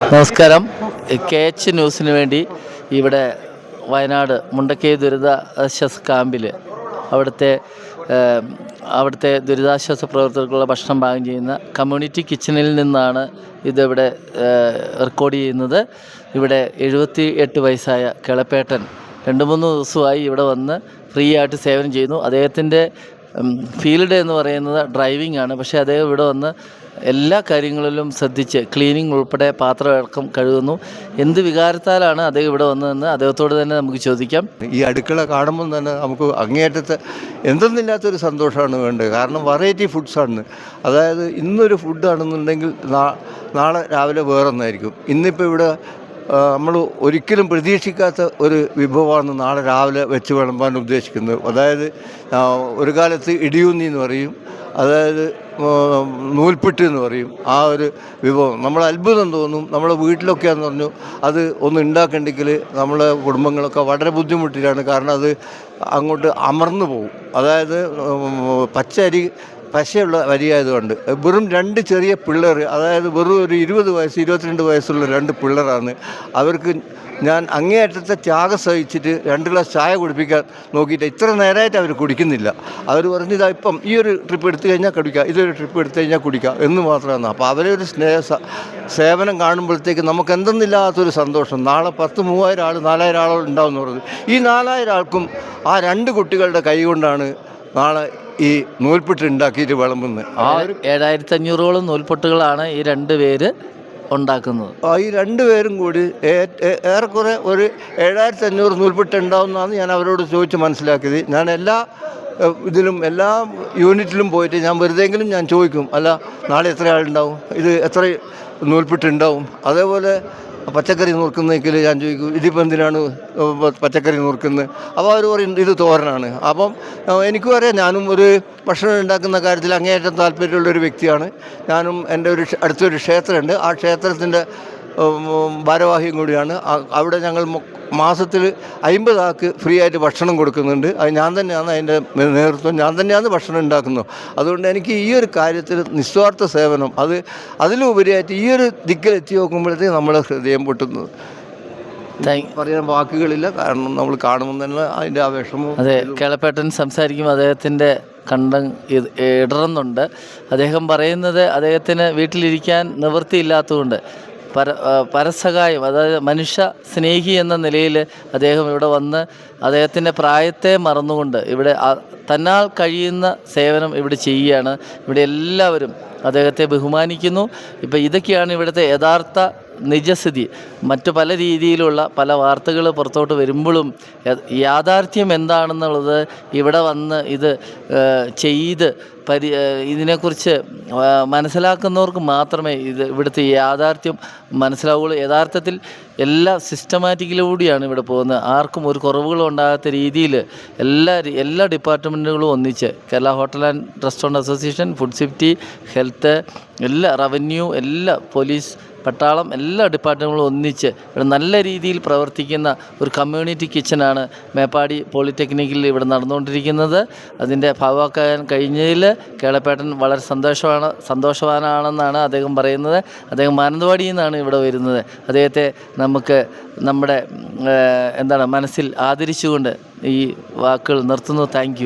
നമസ്കാരം. K H ന്യൂസിന് വേണ്ടി ഇവിടെ വയനാട് മുണ്ടക്കൈ ദുരിതാശ്വാസ ക്യാമ്പിൽ അവിടുത്തെ അവിടുത്തെ ദുരിതാശ്വാസ പ്രവർത്തകർക്കുള്ള ഭക്ഷണം പാകം ചെയ്യുന്ന കമ്മ്യൂണിറ്റി കിച്ചണിൽ നിന്നാണ് ഇതിവിടെ റെക്കോർഡ് ചെയ്യുന്നത്. ഇവിടെ എഴുപത്തി എട്ട് വയസ്സായ കിളപ്പേട്ടൻ രണ്ട് മൂന്ന് ദിവസമായി ഇവിടെ വന്ന് ഫ്രീ ആയിട്ട് സേവനം ചെയ്യുന്നു. അദ്ദേഹത്തിന്റെ ഫീൽഡ് എന്ന് പറയുന്നത് ഡ്രൈവിംഗ് ആണ്. പക്ഷേ അദ്ദേഹം ഇവിടെ വന്ന് എല്ലാ കാര്യങ്ങളിലും ശ്രദ്ധിച്ച് ക്ലീനിങ് ഉൾപ്പെടെ പാത്രമടക്കം കഴുകുന്നു. എന്ത് വികാരത്താലാണ് അദ്ദേഹം ഇവിടെ വന്നതെന്ന് അദ്ദേഹത്തോട് തന്നെ നമുക്ക് ചോദിക്കാം. ഈ അടുക്കള കാണുമ്പോൾ തന്നെ നമുക്ക് അങ്ങേയറ്റത്തെ എന്തെന്നില്ലാത്തൊരു സന്തോഷമാണ് വേണ്ടത്. കാരണം വെറൈറ്റി ഫുഡ്സാണ് അതായത് ഇന്നൊരു ഫുഡാണെന്നുണ്ടെങ്കിൽ നാളെ രാവിലെ വേറൊന്നായിരിക്കും. ഇന്നിപ്പോൾ ഇവിടെ നമ്മൾ ഒരിക്കലും പ്രതീക്ഷിക്കാത്ത ഒരു വിഭവമാണ് നാളെ രാവിലെ വെച്ച് വിളമ്പാൻ ഉദ്ദേശിക്കുന്നത്. അതായത് ഒരു കാലത്ത് ഇടിയൂന്നി എന്ന് പറയും. അതായത് നൂൽപ്പിട്ട് എന്ന് പറയും. ആ ഒരു വിഭവം. നമ്മൾ അത്ഭുതം തോന്നും. നമ്മളെ വീട്ടിലൊക്കെയാന്ന് പറഞ്ഞു അത് ഒന്ന് ഉണ്ടാക്കണ്ടെങ്കിൽ നമ്മളെ കുടുംബങ്ങളൊക്കെ വളരെ ബുദ്ധിമുട്ടിലാണ്. കാരണം അത് അങ്ങോട്ട് അമർന്നു പോകും. അതായത് ഉം, പച്ച അരി പശയുള്ള വരിയായതുകൊണ്ട്. വെറും രണ്ട് ചെറിയ പിള്ളേർ അതായത് വെറും ഒരു ഇരുപത് വയസ്സ് ഇരുപത്തിരണ്ട് വയസ്സുള്ള രണ്ട് പിള്ളേരാണ്. അവർക്ക് ഞാൻ അങ്ങേയറ്റത്തെ ത്യാഗം സഹിച്ചിട്ട് രണ്ട് ഗ്ലാസ് ചായ കുടിപ്പിക്കാൻ നോക്കിയിട്ട് ഇത്ര നേരമായിട്ട് അവർ കുടിക്കുന്നില്ല. അവർ പറഞ്ഞു ഇതാ ഇപ്പം ഈ ഒരു ട്രിപ്പ് എടുത്തു കഴിഞ്ഞാൽ കുടിക്കുക ഇതൊരു ട്രിപ്പ് എടുത്തു കഴിഞ്ഞാൽ കുടിക്കുക എന്ന് മാത്രമാണ്. അപ്പോൾ അവരെ ഒരു സ്നേഹ സേവനം കാണുമ്പോഴത്തേക്ക് നമുക്ക് എന്തെന്നില്ലാത്തൊരു സന്തോഷം. നാളെ പത്ത് മൂവായിരം ആൾ നാലായിരം ആളുകൾ ഉണ്ടാവും എന്ന് പറഞ്ഞത് ഈ നാലായിരം ആൾക്കും ആ രണ്ട് കുട്ടികളുടെ കൈ കൊണ്ടാണ് നാളെ ഈ നൂൽപ്പിട്ട് ഉണ്ടാക്കിയിട്ട് വിളമ്പുന്നത് ആ ഒരു ഏഴായിരത്തി അഞ്ഞൂറോളം നൂൽപ്പൊട്ടുകളാണ് ഈ രണ്ട് പേര് ഉണ്ടാക്കുന്നത്. ആ ഈ രണ്ട് രണ്ടുപേരും കൂടി ഏറെക്കുറെ ഒരു ഏഴായിരത്തി അഞ്ഞൂറ് നൂൽപ്പെട്ട് ഉണ്ടാവുന്നതാണ് ഞാൻ അവരോട് ചോദിച്ച് മനസ്സിലാക്കിയത്. ഞാൻ എല്ലാ ഇതിലും എല്ലാ യൂണിറ്റിലും പോയിട്ട് ഞാൻ വെറുതെങ്കിലും ഞാൻ ചോദിക്കും അല്ല നാളെ എത്ര ആളുണ്ടാവും? ഇത് എത്ര നൂൽപ്പെട്ട് ഉണ്ടാവും? അതേപോലെ പച്ചക്കറി നുറുക്കുന്നെങ്കിൽ ഞാൻ ചോദിക്കും ഇതിപ്പോൾ എന്തിനാണ് പച്ചക്കറി നുറുക്കുന്നത്? അപ്പോൾ അവർ പറയും ഇത് തോരനാണ്. അപ്പം എനിക്ക് അറിയാം ഞാനും ഒരു ഭക്ഷണം ഉണ്ടാക്കുന്ന കാര്യത്തിൽ അങ്ങേയറ്റം താല്പര്യമുള്ള ഒരു വ്യക്തിയാണ്. ഞാനും എന്റെ ഒരു അടുത്തൊരു ക്ഷേത്രമുണ്ട്. ആ ക്ഷേത്രത്തിന്റെ ഭാരവാഹിയും കൂടിയാണ്. അവിടെ ഞങ്ങൾ മാസത്തിൽ അമ്പത് ആൾക്ക് ഫ്രീ ആയിട്ട് ഭക്ഷണം കൊടുക്കുന്നുണ്ട്. അത് ഞാൻ തന്നെയാണ് അതിന്റെ നേതൃത്വം. ഞാൻ തന്നെയാണ് ഭക്ഷണം ഉണ്ടാക്കുന്നത്. അതുകൊണ്ട് എനിക്ക് ഈ ഒരു കാര്യത്തിൽ നിസ്വാർത്ഥ സേവനം അത് അതിലുപരിയായിട്ട് ഈ ഒരു ദിക്കിൽ എത്തി നോക്കുമ്പോഴത്തേക്ക് നമ്മളെ ഹൃദയം പൊട്ടുന്നത്. പറയാൻ വാക്കുകളില്ല. കാരണം നമ്മൾ കാണുമ്പോൾ തന്നെ അതിന്റെ ആ വിഷമവും അതെ കേളപ്പേട്ടൻ സംസാരിക്കുമ്പോൾ അദ്ദേഹത്തിന്റെ കണ്ടം ഇടറുന്നുണ്ട്. അദ്ദേഹം പറയുന്നത് അദ്ദേഹത്തിന് വീട്ടിലിരിക്കാൻ നിവൃത്തിയില്ലാത്തതുകൊണ്ട് പര പരസഹായം അതായത് മനുഷ്യ സ്നേഹി എന്ന നിലയിൽ അദ്ദേഹം ഇവിടെ വന്ന് അദ്ദേഹത്തിന്റെ പ്രായത്തെ മറന്നുകൊണ്ട് ഇവിടെ തന്നാൽ കഴിയുന്ന സേവനം ഇവിടെ ചെയ്യുകയാണ്. ഇവിടെ എല്ലാവരും അദ്ദേഹത്തെ ബഹുമാനിക്കുന്നു. ഇപ്പം ഇതൊക്കെയാണ് ഇവിടുത്തെ യഥാർത്ഥ നിജസ്ഥിതി. മറ്റു പല രീതിയിലുള്ള പല വാർത്തകൾ പുറത്തോട്ട് വരുമ്പോഴും യാഥാർത്ഥ്യം എന്താണെന്നുള്ളത് ഇവിടെ വന്ന് ഇത് ചെയ്ത് പരി ഇതിനെക്കുറിച്ച് മനസ്സിലാക്കുന്നവർക്ക് മാത്രമേ ഇത് ഇവിടുത്തെ യാഥാർത്ഥ്യം മനസ്സിലാവുകയുള്ളൂ. യഥാർത്ഥത്തിൽ എല്ലാ സിസ്റ്റമാറ്റിക്കിലൂടെയാണ് ഇവിടെ പോകുന്നത്. ആർക്കും ഒരു കുറവുകളും ഉണ്ടാകാത്ത രീതിയിൽ എല്ലാ എല്ലാ ഡിപ്പാർട്ട്മെന്റുകളും ഒന്നിച്ച് Kerala hotel and restaurant association food safety health എല്ലാ റവന്യൂ എല്ലാ പോലീസ് പട്ടാളം എല്ലാ ഡിപ്പാർട്ട്മെന്റുകളും ഒന്നിച്ച് ഇവിടെ നല്ല രീതിയിൽ പ്രവർത്തിക്കുന്ന ഒരു കമ്മ്യൂണിറ്റി കിച്ചനാണ് മേപ്പാടി പോളിടെക്നിക്കിൽ ഇവിടെ നടന്നുകൊണ്ടിരിക്കുന്നത്. അതിന്റെ ഭാഗമാക്കാൻ കഴിഞ്ഞതിൽ കേളപ്പേട്ടൻ വളരെ സന്തോഷമാണ് സന്തോഷവാനാണെന്നാണ് അദ്ദേഹം പറയുന്നത്. അദ്ദേഹം മാനന്തവാടിയിൽ നിന്നാണ് ഇവിടെ വരുന്നത്. അദ്ദേഹത്തെ നമുക്ക് നമ്മുടെ എന്താണ് മനസ്സിൽ ആദരിച്ചുകൊണ്ട് ഈ വാക്കുകൾ നിർത്തുന്നു. താങ്ക്